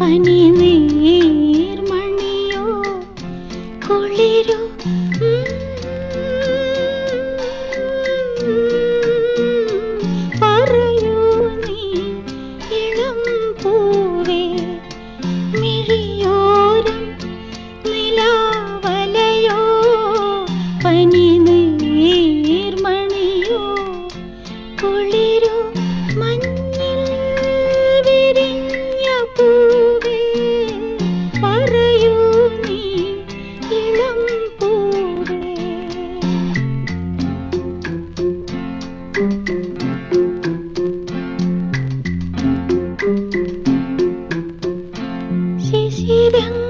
പനി നീർമണിയോ കുളിരു? പറയൂ ഇളം പൂവേ നിലാവലയോ? കുളിരു മഞ്ഞ 熙熙凉。